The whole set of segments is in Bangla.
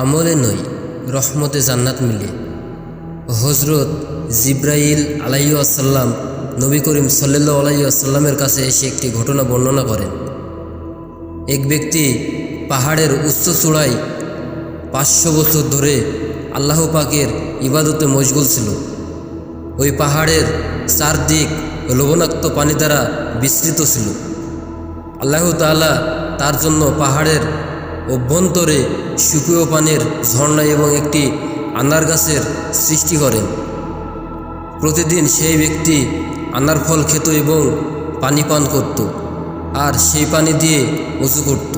আমলে নয়, রহমতে জান্নাত মিলে। হজরত জিব্রাইল আলাইসাল্লাম নবী করিম সাল্লু আলাইসাল্লামের কাছে এসে একটি ঘটনা বর্ণনা করেন। এক ব্যক্তি পাহাড়ের উচ্চ চূড়ায় পাঁচশো বছর ধরে আল্লাহ পাকের ইবাদতে মশগুল ছিল। ওই পাহাড়ের চারদিক লবণাক্ত পানি দ্বারা বিস্তৃত ছিল। আল্লাহ তাআলা তার জন্য পাহাড়ের অভ্যন্তরে শুকীয় পানের ঝর্ণা এবং একটি আনার গাছের সৃষ্টি করেন প্রতিদিন সেই ব্যক্তি আনার ফল খেত এবং পানি পান করত আর সেই পানি দিয়ে উঁচু করত।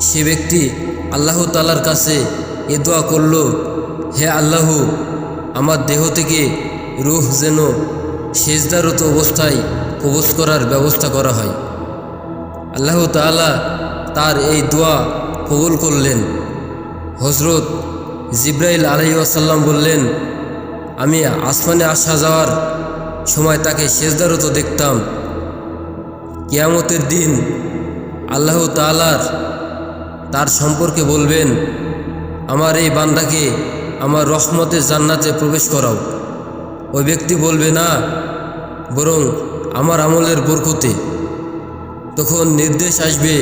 সে ব্যক্তি আল্লাহ তালার কাছে এ দোয়া করল, হে আল্লাহ, আমার দেহ থেকে রুহ যেন সেজদারত অবস্থায় কবজ করার ব্যবস্থা করা হয়। আল্লাহ তাআলা তার এই দোয়া কবুল করলেন। হজরত জিব্রাইল আলাইসাল্লাম বললেন, আমি আসমানে আসা যাওয়ার সময় তাকে সেজদারত দেখতাম। কিয়ামতের দিন আল্লাহ তাআলার তার সম্পর্কে বলবেন, আমার এই বান্দাকে আমার রহমতের জান্নাতে প্রবেশ করাও। ওই ব্যক্তি বলবে, না, বরং আমার আমলের বরকতে। তখন নির্দেশ আসবে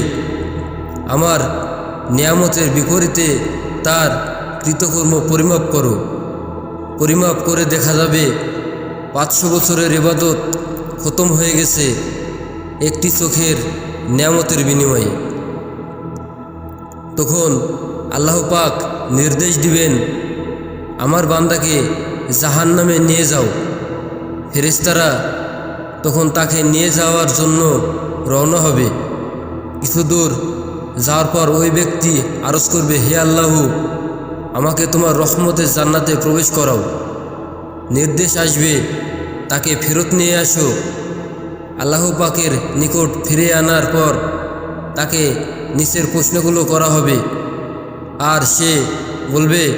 আমার নিয়ামতের বিপরীতে তার কৃতকর্ম পরিমাপ করো। পরিমাপ করে দেখা যাবে পাঁচশো বছরের ইবাদত খতম হয়ে গেছে একটি চোখের নিয়ামতের বিনিময়ে। তখন আল্লাহ পাক নির্দেশ দিবেন, আমার বান্দাকে জাহান নামে নিয়ে যাও। ফেরেস্তারা তখন তাকে নিয়ে যাওয়ার জন্য রওনা হবে। কিছু দূর যাওয়ার পর ওই ব্যক্তি আরজ করবে, হে আল্লাহ, আমাকে তোমার রহমতের জান্নাতে প্রবেশ করাও। নির্দেশ আসবে, তাকে ফেরত নিয়ে আসো। আল্লাহ পাকের নিকট ফিরে আনার পর তাকে নিচের প্রশ্নগুলো করা হবে। আর সে বলবে,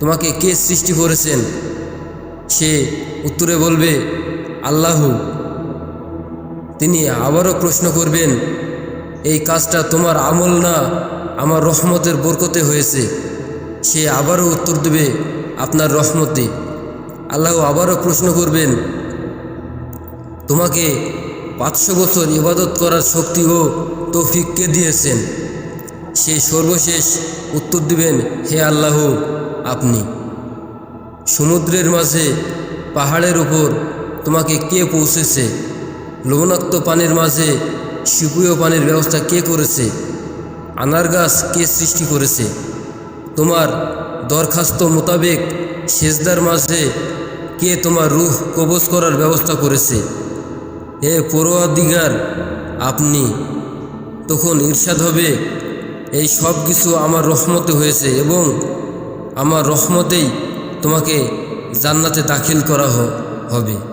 তোমাকে কে সৃষ্টি করেছেন? সে উত্তরে বলবে, আল্লাহ। তিনি আবারও প্রশ্ন করবেন এই কাজটা তোমার আমল না, আমার রহমতের বরকতে হয়েছে। সে আবারও উত্তর দেবে, আপনার রহমতে। আল্লাহ আবারও প্রশ্ন করবেন, তোমাকে পাঁচশো বছর ইবাদত করার শক্তি ও তৌফিক কে দিয়েছেন? সে সর্বশেষ উত্তর দিবেন, হে আল্লাহ, আপনি। সমুদ্রের মাঝে, পাহাড়ের উপর তোমাকে কে পৌঁছেছে? লবণাক্ত পানির মাঝে শিপুয় পানির ব্যবস্থা কে করেছে? আনার গাছ কে সৃষ্টি করেছে? তোমার দরখাস্ত মোতাবেক সেজদার মাঝে কে তোমার রুহ কবজ করার ব্যবস্থা করেছে? হে পড়ুয়াদিগার আপনি তখন ঈর্ষাদ হবে। এই সব কিছু আমার রহমতে হয়েছে এবং আমার রহমতেই তোমাকে জান্নাতে দাখিল করা হবে।